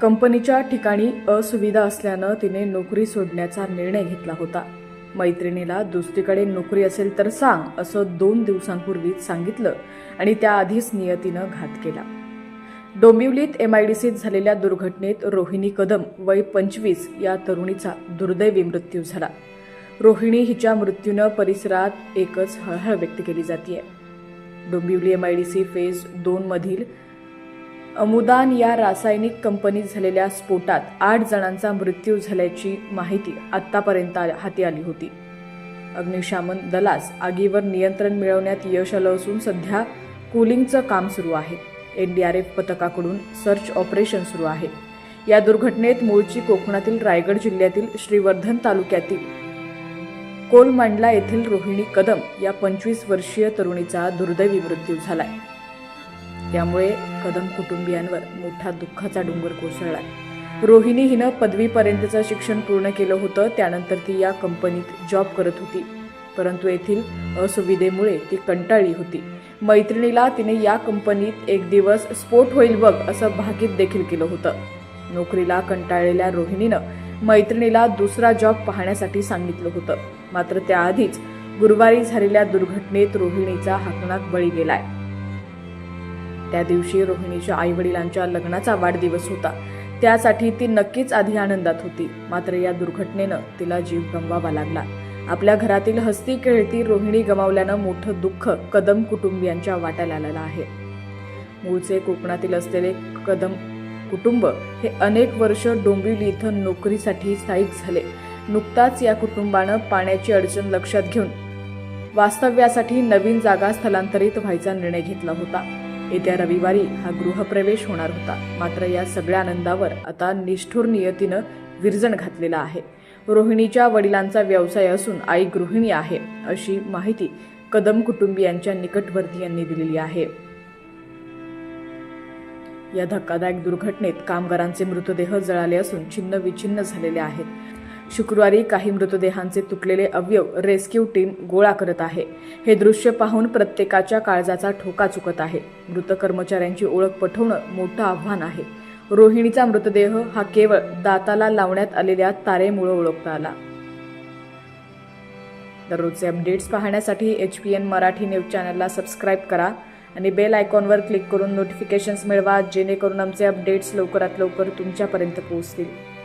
कंपनीच्या ठिकाणी असुविधा असल्यानं तिने नोकरी सोडण्याचा निर्णय घेतला होता. मैत्रिणीला दुसरीकडे नोकरी असेल तर सांग असं दोन दिवसांपूर्वीच सांगितलं आणि त्याआधीच नियतीनं घात केला. डोंबिवलीत एमआयडीसीत झालेल्या दुर्घटनेत रोहिणी कदम वय पंचवीस या तरुणीचा दुर्दैवी मृत्यू झाला. रोहिणी हिच्या मृत्यूनं परिसरात एकच हळहळ व्यक्त केली जाते डोंबिवली एमआयडीसी फेज दोन अमुदान या रासायनिक कंपनीत झालेल्या स्फोटात आठ जणांचा मृत्यू झाल्याची माहिती आतापर्यंत हाती आली होती. अग्निशामन दलास आगीवर नियंत्रण मिळवण्यात यश आलं असून सध्या कूलिंगचं काम सुरू आहे. एनडीआरएफ पथकाकडून सर्च ऑपरेशन सुरू आहे. या दुर्घटनेत मूळची कोकणातील रायगड जिल्ह्यातील श्रीवर्धन तालुक्यातील कोलमांडला येथील रोहिणी कदम या पंचवीस वर्षीय तरुणीचा दुर्दैवी मृत्यू झालाय. त्यामुळे कदम कुटुंबियांवर मोठा दुःखाचा डोंगर कोसळला. रोहिणी हिनं पदवीपर्यंतचं शिक्षण पूर्ण केलं होतं त्यानंतर ती या कंपनीत जॉब करत होती. परंतु येथील असुविधेमुळे ती कंटाळली होती. मैत्रिणीला तिने या कंपनीत एक दिवस स्फोट होईल बघ असं भाकीत देखील केलं होतं. नोकरीला कंटाळलेल्या रोहिणीनं मैत्रिणीला दुसरा जॉब पाहण्यासाठी सांगितलं होतं. मात्र त्याआधीच गुरुवारी झालेल्या दुर्घटनेत रोहिणीचा हाकनाक बळी गेलाय. त्या दिवशी रोहिणीच्या आई वडिलांच्या लग्नाचा वाढदिवस होता. त्यासाठी ती नक्कीच आधी आनंदात होती. मात्र या दुर्घटनेनं तिला जीव गमवावा लागला. आपल्या घरातील हस्ती खेळती रोहिणी गमावल्यानं मोठं दुःख कदम कुटुंबियांच्या वाट्याला आलेलं आहे. मूळचे कोकणातील असलेले कदम कुटुंब हे अनेक वर्ष डोंबिवली इथं नोकरीसाठी स्थायिक झाले. नुकताच या कुटुंबानं पाण्याची अडचण लक्षात घेऊन वास्तव्यासाठी नवीन जागा स्थलांतरित व्हायचा निर्णय घेतला होता. येत्या रविवारी हा गृहप्रवेश होणार होता. मात्र या सगळ्या आनंदावर आता निष्ठुर नियतीनं विरजण घातलेला आहे. रोहिणीच्या वडिलांचा व्यवसाय असून आई गृहिणी आहे अशी माहिती कदम कुटुंबियांच्या निकटवर्तीयांनी दिलेली आहे. या धक्कादायक दुर्घटनेत कामगारांचे मृतदेह जळाले असून छिन्न विछिन्न झालेले आहेत. शुक्रवारी काही मृतदेहांचे तुटलेले अवयव रेस्क्यू टीम गोळा करत आहे. हे दृश्य पाहून प्रत्येकाच्या काळजाचा ठोका चुकत आहे. मृत कर्मचाऱ्यांची ओळख पटवणं मोठं आव्हान आहे. रोहिणीचा मृतदेह हा केवळ दाताला लावण्यात आलेल्या तारेमुळे ओळखता आला. दररोजचे अपडेट्स पाहण्यासाठी H P N Marathi news चॅनलला सबस्क्राईब करा आणि बेल आयकॉनवर क्लिक करून नोटिफिकेशन्स मिळवा जेणेकरून आमचे अपडेट्स लवकरात लवकर तुमच्यापर्यंत पोहोचतील.